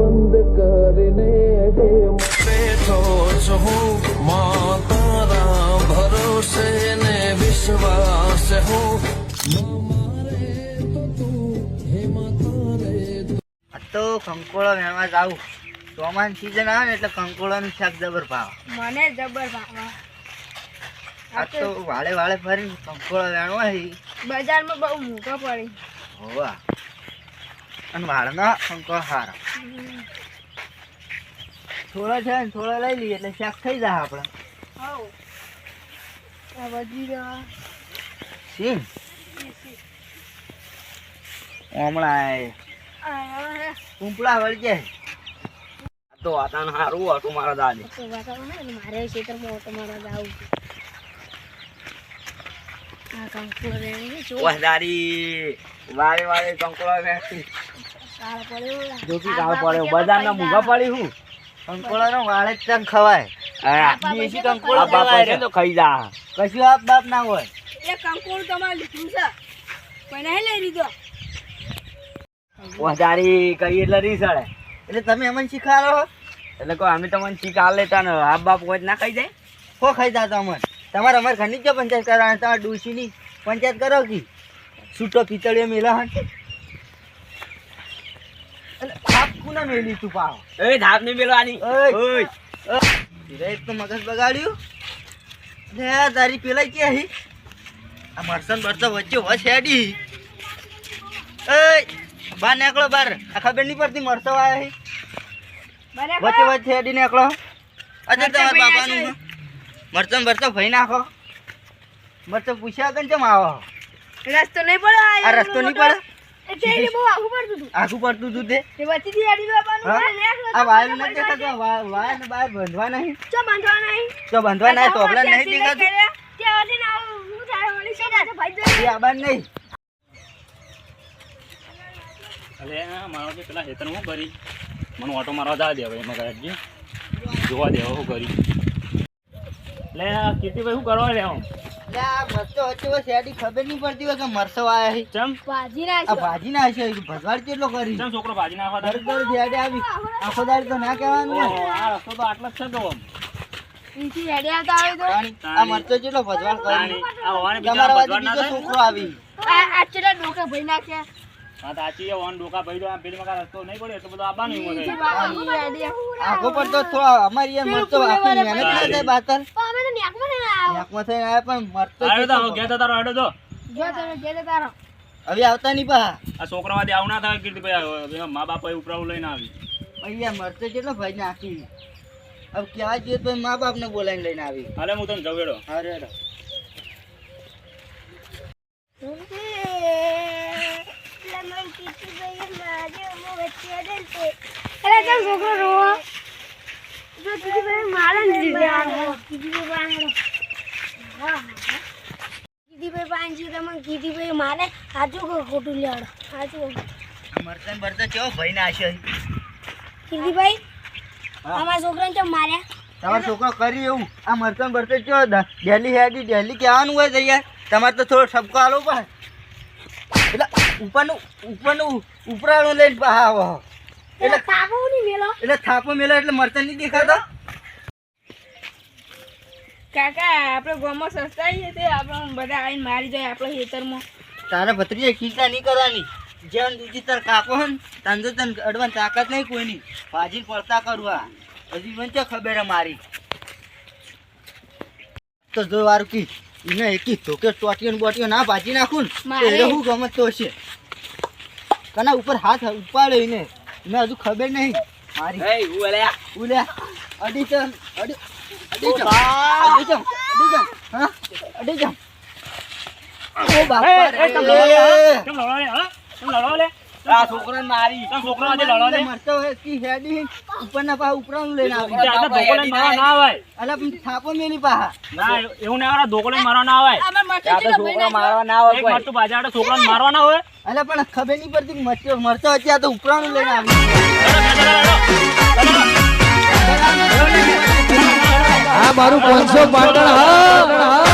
બંધ કરીને બેઠો છું માં તારા ભરોસે ને વિશ્વાસ હું. તો કંકોળો વેણવા જાવ ચોમાન સીઝન આવે ને એટલે કંકોળાનું શાક જબર ભાવ. મને જબર ભાવ. આ તો વાળે વાળે ફરીને કંકોળો વેણવા હી બજારમાં બહુ મોટો પડી. હોવા. અને વાળના કંકોળો હારા. થોડા છે ને થોડા લઈ લઈએ એટલે શાક થઈ જાય આપણે. આ કુંપળા વળી જાય તો વાતાવરણ સારું હતું મારા દાદી. વાતાવરણ મારે ખેતરમાં ઓટો મારવા જો. વધારી વારે વારે કંકોળો વેચી કાળ પડ્યો જોકી કાળ પડ્યો. બજારના મૂંગા પડી હું. કંકોળાનો વાળે જ ચમ ખવાય. આ દેશી કંકોળો બાપ છે તો ખાઈ જા. કશું આપ બાપ ના હોય. એ કંકોડ તમારે લીધું છે. પણ નહીં લઈ લીધો. વધારી કઈ એટલે રીસળે એટલે તમે અમને શીખાડો એટલે કોઈ અમે તમને શીખ આ લેતા ને. આ બાપ કોઈ ના ખાઈ જાય? કો ખાઈ જાતો અમને. તમારે અમારે ઘરની જ પંચાયત કરવાની તમારે ડોશીની પંચાયત કરો કે? છૂટો પિતળીઓ મેલા હન. થાપ કુના મેલી તું પાવ એ ધાપ નહીં ઓય. તો મગજ બગાડ્યું. લે તારી પેલા કે હી? આ મરસન બરસો વચ્ચે વચ હેડી. એય બાર નીકળો બાર આ ખબર નહીં પડતી મરસો આયા હી. વચ્ચે વચ્ચે હેડી નીકળો. અજે મરચાં તમારા બાપાનું હે. મરચાં બરચાં ભાઈ નાખો. મરચાં પૂછ્યા કે કેમ આવો? રસ્તો નહીં પડે આ રસ્તો નહીં પડે? આઘું પડતું હતું. તું? આ વાયર નથી દેખાતો વાયર ને બહાર બંધવા નહીં. ચો બાંધવા નહીં? તો બંધવા નહીં નહીં દેખાતું. નહીં. અલે મારો કે પેલા હેતર હું કરી. મને ઓટો મારવા જા દેવા એમાં કદાચ જોવા દેવા હું શું કરી. લે આ ભાઈ શું કરવા લે એટલે આ મરચો હતો વચ્ચે ખબર નહીં પડતી હોય કે મરસો આયા છે ચમ? ભાજી આ નાખ્યો. ભાજી ના છે. ભગવાડ કેટલો કરી. ચમ છોકરો ભાજી નાખવા દર દર હેડે આવી. આખો દાડી તો ના કહેવાનું આ રસ્તો તો આટલો જ છે તો. ઈથી હેડે આવતા હોય તો. આ મરચો કેટલો ભજવાડ કરી. આ હોવાને બીજા ભજવાડ ના થાય. છોકરો આવી. આ આ ચેલા ડોકા ભઈ નાખ્યા? હા તો આચી હોવાને ડોકા ભરી દો આમ પેલી મકા રસ્તો નહીં પડે એટલો બધો આબાનું હિંમત. આખો પડતો થોડો અમારી મરચો આખી મહેનત ના થાય બાતર થઈને આવ્યા પણ તો તારો જો તમે તારો. હવે આવતા નહીં પા આ છોકરામાંથી આવું ના થાય મા બાપા ઉપરાવું લઈને આવી. અહીંયા કેટલો ભાઈ નાખી. હવે કહેવા જોઈએ તો મા બાપ ને બોલાવીને લઈને આવી. હાલે હું તને જવેડો અરે અરે અરે છોકરો રોવો? જો મારે ને પાંચી તમે કીધીભાઈ મારે સાચું કહો ખોટું લેવાડો સાચું મરતન ને મરચાં કેવો ભાઈ નાખ્યો દીદીભાઈ હા. અમારા છોકરાને કેમ માર્યા? તમારો છોકરો કરી એવું. આ મરતન બરચાં ચો ડેલી હેડી ડેલી કહેવાનું હોય તો યાર. તમારે તો થોડો ઠપકો આલો પણ એટલે ઉપરનું ઉપરનું ઉપરાણું લઈને આવો. એટલે થાપો નહીં મેલો. એટલે થાપો મેલો એટલે મરચાં નહીં દેખાતો? કાકા આપણે ગામમાં સસ્તાઈએ તે. આપણે બધા આવીને મારી જાય આપણે ખેતરમાં. તારા ભત્રીએ ખીચા નહીં કરવાની. જેમ દૂધી તાર કાપો હન તાન તો તને અડવાની તાકાત નહીં કોઈની. ભાજી પડતા કરવા હજી મને ચો ખબર હે મારી? તો જો વારું કી એને એકી ધોકે ટોટીઓ બોટીઓ ના ભાજી નાખું ને એવું ગમત તો છે. કના ઉપર હાથ ઉપાડ્યો એને. એને હજુ ખબર નહીં. મારી. ઉલ્યા અલ્યા ઉલે અડી ચમ અડી અડી ચમ અડી ચમ અડી ચમ હા? અડી ચમ ઓ બાપા રે તમ લડો લે, તમ લડો લે, હા? કેમ લડો લે? આ છોકરાને મારી. છોકરો આજે લડો ને મરતો હે કી હેડી? ઉપરના પા ઉપરાનું લઈને આવી તે આટલા ધોકો લઈને મારવા ના આવે. અલા પણ થાપો મેલી પા ના, એવું ના આવે, ધોકો લઈને મારવા ના આવાય. આ તો છોકરા મારવા ના હોય એક ભાજી આડે છોકરાને મારવા ના હોય. અલા પણ ખબર નહીં પડતી મરતો હતી આ તો ઉપરાનું લઈને આવી. આ મારું પાંચસો પાટણ હા.